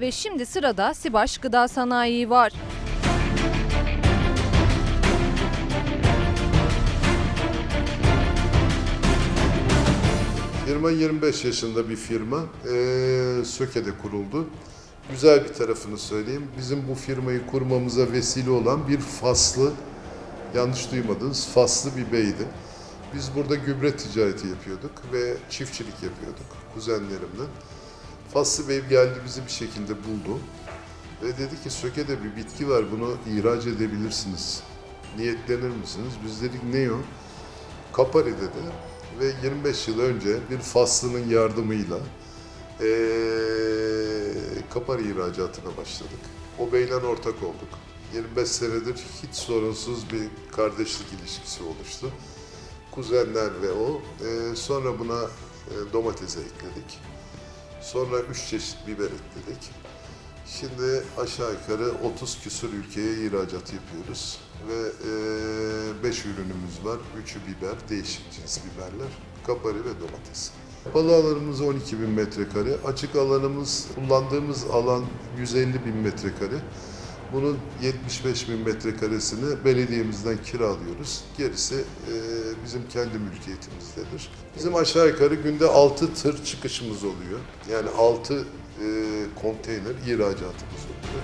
Ve şimdi sırada Sibaş Gıda Sanayi var. Firma 25 yaşında bir firma. Ee, Söke'de kuruldu. Güzel bir tarafını söyleyeyim. Bizim bu firmayı kurmamıza vesile olan bir Faslı, yanlış duymadınız, Faslı bir beydi. Biz burada gübre ticareti yapıyorduk ve çiftçilik yapıyorduk kuzenlerimle. Faslı Bey geldi bizi bir şekilde buldu ve dedi ki Söke'de bir bitki var bunu ihraç edebilirsiniz. Niyetlenir misiniz? Biz dedik ne o? Kapari dedi ve 25 yıl önce bir Faslı'nın yardımıyla eee Kapari ihracatına başladık. O beyle ortak olduk. 25 senedir hiç sorunsuz bir kardeşlik ilişkisi oluştu. Kuzenler ve o. Eee, sonra buna e, domatese ekledik. Sonra 3 çeşit biber ekledik. Şimdi aşağı yukarı 30 küsur ülkeye ihracat yapıyoruz ve 5 ürünümüz var. Üçü biber, değişik cins biberler, kapari ve domates. Kapalı alanımız 12 bin metrekare, açık alanımız, kullandığımız alan 150 bin metrekare. Bunun 75 bin metrekaresini belediyemizden kiralıyoruz. Gerisi e, bizim kendi mülkiyetimizdedir. Bizim aşağı yukarı günde 6 tır çıkışımız oluyor. Yani 6 e, konteyner ihracatımız oluyor.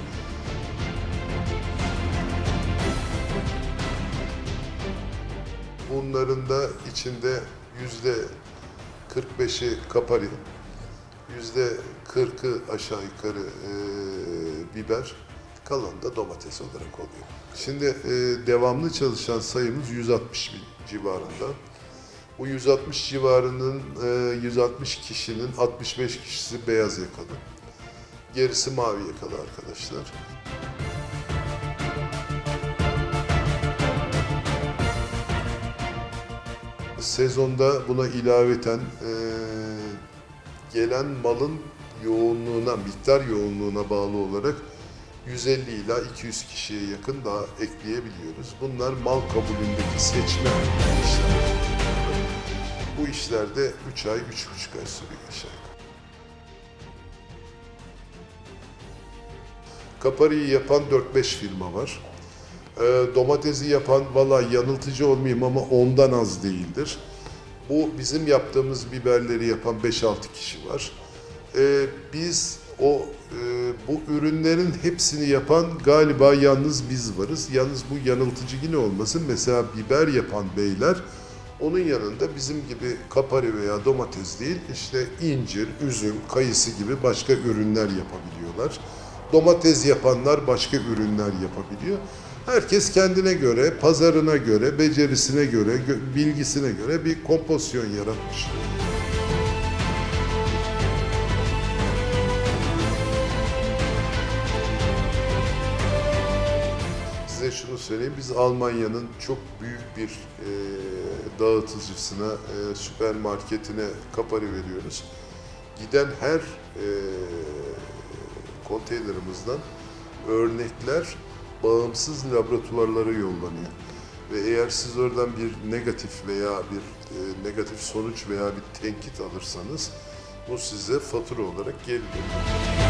Bunların da içinde yüzde 45'i kapari, yüzde 40'ı aşağı yukarı e, biber, kalan da domates olarak oluyor. Şimdi e, devamlı çalışan sayımız 160 bin civarında. Bu 160 civarının e, 160 kişinin 65 kişisi beyaz yakalı. Gerisi mavi yakalı arkadaşlar. Sezonda buna ilaveten e, gelen malın yoğunluğuna, miktar yoğunluğuna bağlı olarak 150 ila 200 kişiye yakın daha ekleyebiliyoruz. Bunlar mal kabulündeki seçme işler. Bu işlerde 3 ay, 3,5 ay sürüyor aşağı yukarı. Kapari'yi yapan 4-5 firma var. Ee, domatesi yapan valla yanıltıcı olmayayım ama ondan az değildir. Bu bizim yaptığımız biberleri yapan 5-6 kişi var. Ee, biz o e, bu ürünlerin hepsini yapan galiba yalnız biz varız. Yalnız bu yanıltıcı yine olmasın. Mesela biber yapan beyler onun yanında bizim gibi kapari veya domates değil işte incir, üzüm, kayısı gibi başka ürünler yapabiliyorlar. Domates yapanlar başka ürünler yapabiliyor. Herkes kendine göre, pazarına göre, becerisine göre, gö- bilgisine göre bir kompozisyon yaratmış. Size şunu söyleyeyim, biz Almanya'nın çok büyük bir e, dağıtıcısına, e, süpermarketine kapari veriyoruz. Giden her e, konteynerimizden örnekler bağımsız laboratuvarlara yollanıyor. Ve eğer siz oradan bir negatif veya bir e, negatif sonuç veya bir tenkit alırsanız bu size fatura olarak geri dönüyor.